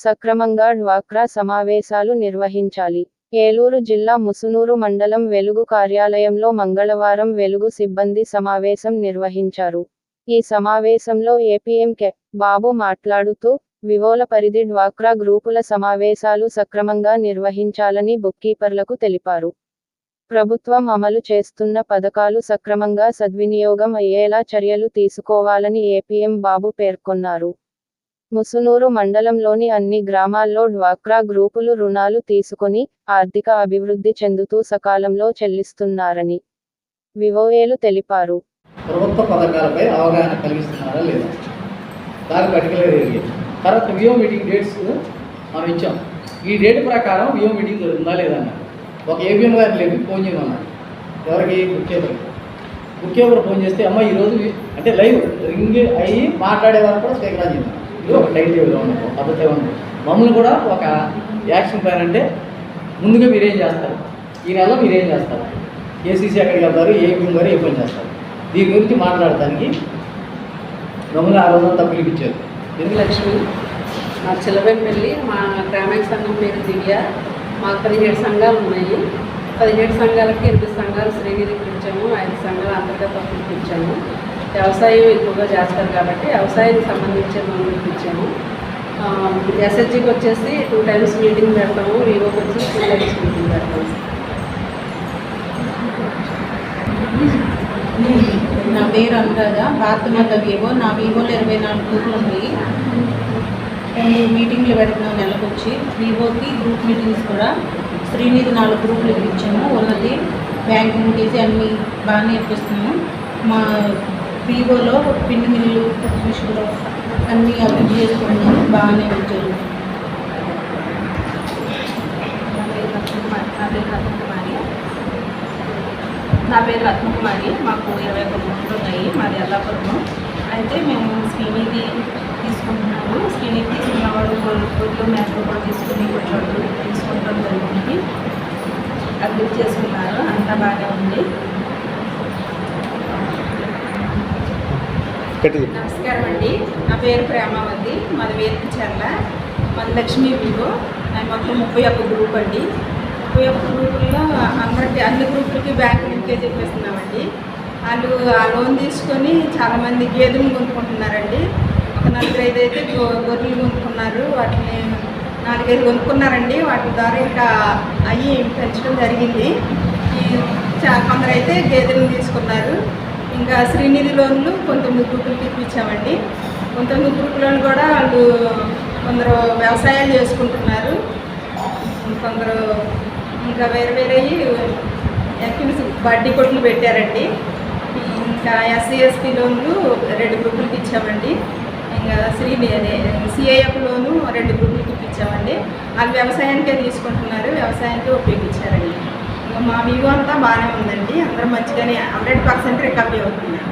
సక్రమంగా డ్వాక్రా సమావేశాలు నిర్వహించాలి. ఏలూరు జిల్లా ముసునూరు మండలం వెలుగు కార్యాలయంలో మంగళవారం వెలుగు సిబ్బంది సమావేశం నిర్వహించారు. ఈ సమావేశంలో ఏపీఎం కె. బాబు మాట్లాడుతూ వివోల పరిధి డ్వాక్రా గ్రూపుల సమావేశాలు సక్రమంగా నిర్వహించాలని బుక్కీపర్లకు తెలిపారు. ప్రభుత్వం అమలు చేస్తున్న పథకాలు సక్రమంగా సద్వినియోగం అయ్యేలా చర్యలు తీసుకోవాలని ఏపీఎం బాబు పేర్కొన్నారు. ముసునూరు మండలంలోని అన్ని గ్రామాల్లో డ్వాక్రా గ్రూపులు రుణాలు తీసుకొని ఆర్థిక అభివృద్ధి చెందుతూ సకాలంలో చెల్లిస్తున్నారని వివోఏలు తెలిపారు. ప్రభుత్వ పథకాలపై అవగాహన కలిగిస్తున్నారా లేదా? దాని పర్టికులర్ ఏరియా తర్వాత వియో మీటింగ్ డేట్స్ మనం ఇచ్చాం. ఈ డేట్ ప్రకారం వియో మీటింగ్ జరుగుతుందా లేదా ఒక ఏబిఎం గారిని లేపి ఫోన్ చేయమన్నారు. ఎవరికి ముఖ్యమంత్రి? ముఖ్యమంత్రి ఫోన్ చేస్తే అమ్మ ఈరోజు అంటే లైవ్ రింగ్ అయ్యి మాట్లాడే వరకు కూడా స్పీకర్ చేయాలి ఇది ఒక టైం టేబుల్ పద్ధతి ఉంది. మమ్మల్ని కూడా ఒక యాక్షన్ ప్లాన్ అంటే ముందుగా మీరేం చేస్తారు? ఈ నెలలో మీరేం చేస్తారు? ఏసీసీ ఎక్కడికి వెళ్తారు ఏ గురి గారు ఏ పని చేస్తారు? దీని గురించి మాట్లాడటానికి మమ్మల్ని ఆ రోజంతా పిలిపించారు. ఇది లక్ష్మి? మా చిలవెంపల్లి మా గ్రామీణ సంఘం పేరు దివ్య మాకు పదిహేడు సంఘాలు ఉన్నాయి. పదిహేడు సంఘాలకి ఎనిమిది సంఘాలు శ్రీనిధి పిలిచాము ఐదు సంఘాలు అంతర్గత పిలిపించాము వ్యవసాయం ఎక్కువగా చేస్తారు కాబట్టి వ్యవసాయానికి సంబంధించిన మనం ఇప్పించాము. ఎస్హెచ్జికి వచ్చేసి టూ టైమ్స్ మీటింగ్ పెడతాము వివోకి వచ్చి టూ టైమ్స్ మీటింగ్ పెడతాము. నా పేరు అనురాధ భారతమాత వివో నా వివోలో ఇరవై నాలుగు గ్రూపులు ఉన్నాయి. రెండు మీటింగ్లు పెడుతున్నాం నెలకు వచ్చి వివోకి గ్రూప్ మీటింగ్స్ కూడా శ్రీనిధి నాలుగు గ్రూపులు ఇచ్చాము ఉన్నది బ్యాంకింగ్ చేసి అన్నీ బాగా నేర్పిస్తున్నాము మా వివోలో పిండి మిల్లు మిషన్లు అన్నీ అభివృద్ధి చేసుకుంటున్నాము బాగానే ఉంటుంది నా పేరు రత్నకుమారి. నా పేరు నా పేరు మాకు ఇరవై ఒక్క బుక్లు ఉన్నాయి మాది ఎల్లాపురం అయితే మేము స్కీనీది తీసుకుంటున్నాము. స్కీనీ తీసుకున్న వాళ్ళు గుడ్లు మేకలు కూడా తీసుకుని కొట్టాడు తీసుకుంటాం జరిగింది అభివృద్ధి చేసుకున్నారు. అంతా బాగానే ఉంది. నమస్కారం అండి నా పేరు ప్రేమావతి. మాది వేరుచర్ల మాది లక్ష్మీ వివో నేను మొత్తం ముప్పై ఒక్క గ్రూప్ అండి. ముప్పై ఒక్క గ్రూపుల్లో అందరికి అన్ని గ్రూపులకి బ్యాంక్ లింకే చెప్పేస్తున్నామండి వాళ్ళు ఆ లోన్ తీసుకొని చాలామంది గేదెలు కొనుక్కుంటున్నారండి. ఒక నలుగురు ఐదు అయితే గొర్రెలు కొనుక్కున్నారు. వాటిని నాలుగైదు కొనుక్కున్నారండి. వాటి ద్వారా ఇంకా అయ్యి పెంచడం జరిగింది. కొందరైతే గేదెలను తీసుకున్నారు. ఇంకా శ్రీనిధి లోన్లు కొంతమంది గ్రూపులకి ఇప్పించామండి. కొంతమంది గ్రూపులను కూడా వాళ్ళు కొందరు వ్యవసాయాలు చేసుకుంటున్నారు. కొందరు ఇంకా వేరే వేరే యాక్టివిటీస్ బడ్డీ కొట్లు పెట్టారండి. ఇంకా ఎస్సీ ఎస్టీ లోన్లు రెండు గ్రూపులకి ఇచ్చామండి. ఇంకా శ్రీ సిఐఎఫ్ లోను రెండు గ్రూపులకి ఇప్పించామండి. వాళ్ళు వ్యవసాయానికే తీసుకుంటున్నారు వ్యవసాయానికే ఉపయోగించారండి. మా వ్యూ అంతా బాగానే ఉందండి. అందరూ మంచిగానే హండ్రెడ్ పర్సెంట్ రికవరీ అవుతున్నారు.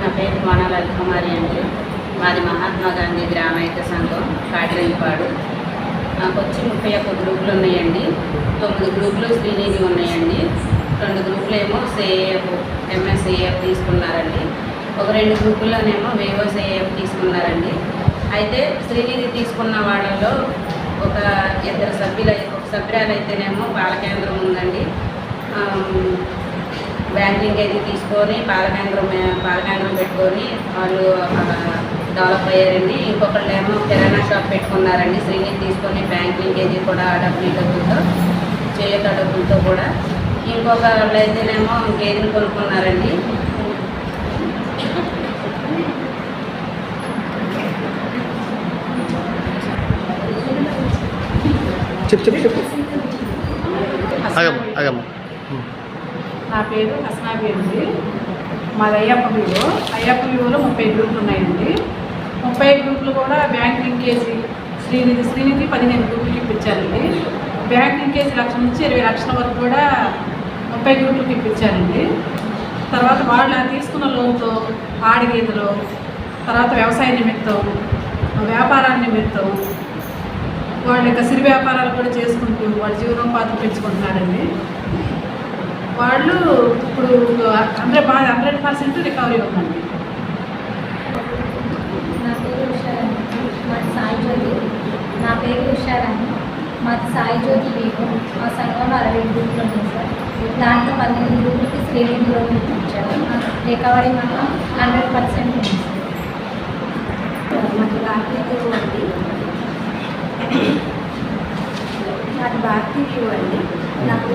నా పేరు కోన లలితకుమారి అండి. మాది మహాత్మా గాంధీ గ్రామైక సంఘం కాటిరెల్లిపాడు నాకు వచ్చి ముప్పై ఒక్క గ్రూపులు ఉన్నాయండి. తొమ్మిది గ్రూపులు శ్రీనిధి ఉన్నాయండి. రెండు గ్రూపులు ఏమో సేఏఎఫ్ ఎంఎస్ఏఎఫ్ తీసుకున్నారండి. ఒక రెండు గ్రూపుల్లోనేమో వివో సేఏఎఫ్ తీసుకున్నారండి. అయితే శ్రీనిధి తీసుకున్న వాళ్ళలో ఒక ఇద్దరు సభ్యులు ఒక సభ్యురాలు అయితేనేమో పాల కేంద్రం ఉందండి. బ్యాంకింగ్ అయితే తీసుకొని పాలకేంద్రం పాలకేంద్రం పెట్టుకొని వాళ్ళు డెవలప్ అయ్యారండి. ఇంకొకళ్ళు ఏమో కిరాణా షాప్ పెట్టుకున్నారండి. శ్రీని తీసుకొని బ్యాంక్ లింకేజీ కూడా డబ్బులు డబ్బులతో చేయక డబ్బులతో కూడా. ఇంకొక వాళ్ళు అయితేనేమో గేదెలు కొనుక్కున్నారండి. చెప్పు చెప్పు చెప్పు. ఆగమ్మ నా పేరు హస్నాబి అండి మాది అయ్యప్ప వివో అయ్యప్ప వివోలో ముప్పై గ్రూపులు ఉన్నాయండి. ముప్పై గ్రూపులు కూడా బ్యాంక్ లింకేజీ శ్రీనిధి శ్రీనిధి పదిహేను గ్రూపులకి ఇప్పించారండి. బ్యాంక్ లింకేజీ లక్ష నుంచి ఇరవై లక్షల వరకు కూడా ముప్పై గ్రూపులకి ఇప్పించారండి. తర్వాత వాళ్ళు తీసుకున్న లోన్తో ఆడి గీతలు తర్వాత వ్యవసాయ నిమిత్తం వ్యాపారాల నిమిత్తం వాళ్ళ యొక్క సిరి వ్యాపారాలు కూడా చేసుకుంటూ వాళ్ళ జీవనోపాధి పెంచుకుంటున్నారండి. వాళ్ళు ఇప్పుడు హండ్రెడ్ హండ్రెడ్ పర్సెంట్ రికవరీ ఉందండి. నా సాయి జ్యోతి. నా పేరు ఉషారాణి మాది సాయి జ్యోతి వీపు మా సంఘం అరవై గ్రూపులు ఉంది సార్. దాంట్లో పన్నెండు గ్రూపులకి శ్రేణిలో రికవరీ మాత్రం హండ్రెడ్ పర్సెంట్ ఉంది సార్ మాకు భారతీయ గురువు అండి మాది భారతీయ గురువు అండి నాకు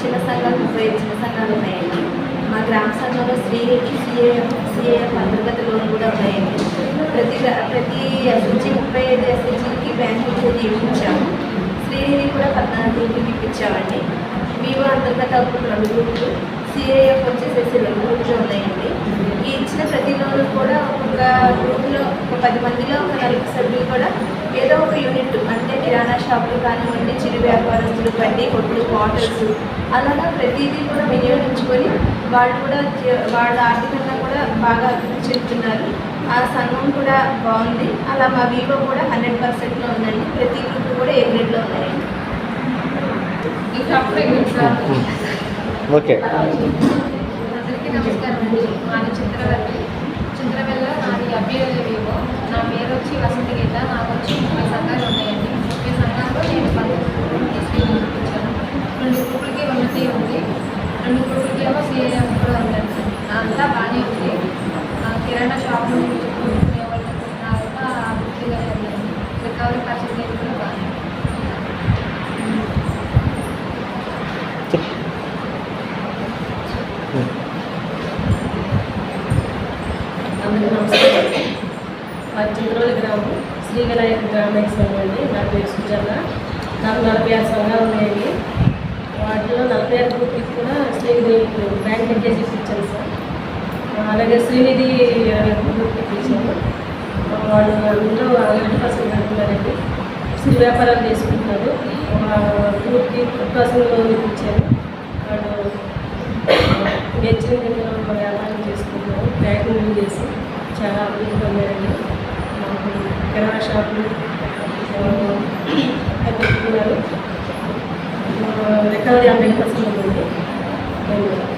చిన్న సంఘాలు ముప్పై ఐదు చిన్న సంఘాలు ఉన్నాయండి మా గ్రామ సంఘంలో శ్రీకి సిఏఎఫ్ సిఏఎఫ్ లోన్ కూడా ఉన్నాయండి ప్రతి ప్రతి ఎస్హెచ్జి ముప్పై ఐదు ఎస్హెచ్జికి బ్యాంకు నుంచి ఇప్పించాము శ్రీనిధి కూడా పద్నాలుగు గ్రూపులకి ఇప్పించామండి వివో అంతర్గత ఒక రెండు గ్రూపులు సిఏఎఫ్ వచ్చేసేసి రెండు గ్రూపులు ఉన్నాయండి ఈ ఇచ్చిన ప్రతి లోన్ కూడా ఒక గ్రూప్లో ఒక పది మందిలో ఒక నలుగురు సభ్యులు కూడా ఏదో ఒక యూనిట్ అంటే కిరాణా షాపులు కానివ్వండి చిరు వ్యాపారస్తులు బండి కొట్లు హోటల్స్ అలాగా ప్రతిదీ కూడా వినియోగించుకొని వాళ్ళు కూడా వాళ్ళ ఆర్థికంగా బాగా అభివృద్ధి చెందుతున్నారు. ఆ సంఘం కూడా బాగుంది. అలా మా వివో కూడా హండ్రెడ్ పర్సెంట్లో ఉందండి. ప్రతి గ్రూప్ కూడా ఏ గ్రేడ్లో ఉన్నాయండి. ఓకే. అందరికీ నమస్కారం అండి. మాది చిత్రవల్లి చిత్రవెల్ల నాది అభ్యర్థివేమో నా పేరు వచ్చి వసంత గీత నాకు వచ్చి ముప్పై సంఘాలు ఉన్నాయండి ముప్పై సంఘాల్లో నేను పన్నెండు తీసుకొచ్చాను రెండు గ్రూపులకి ఉన్నతి ఉంది రెండు గ్రూపులకి ఏమో సీఎం కూడా ఉందండి అంతా బాగానే ఉంది ఆ, కిరాణా షాప్ నుండి కొనుక్కునే వాళ్ళు నా యొక్క అభివృద్ధిగానే ఉందండి రికవరీ పర్సెంటేజ్ కూడా బాగానే ఉంది. అందరికీ నమస్కారం మా చిత్రోలి గ్రామం శ్రీ వినాయక గ్రామీణ సంఘం అండి నా పేరు సుజాత నాకు నలభై ఆరు సంఘాలు ఉన్నాయండి వాటిలో నలభై ఆరు గ్రూప్కి కూడా శ్రీనిధి బ్యాంక్ లింకేజ్ ఇచ్చాను సార్. అలాగే శ్రీనిధి గ్రూప్కి ఇప్పించాము వాళ్ళు అందులో ఎయిటీ పర్సెంట్ కడుతున్నారండి. సిరి వ్యాపారాలు చేసుకుంటున్నారు గ్రూప్కి పర్సెంట్ లోన్ ఇచ్చారు. వాళ్ళు వెచ్చని కింద వ్యాపారం చేసుకుంటున్నారు ప్యాకింగ్ చేసి చాలా అభివృద్ధి పొందారండి. మాకు కిరాణా షాపులు పెట్టుకున్నారు రికవరీ హండ్రెడ్ పర్సెంట్ ఉంది. ధన్యవాదాలు.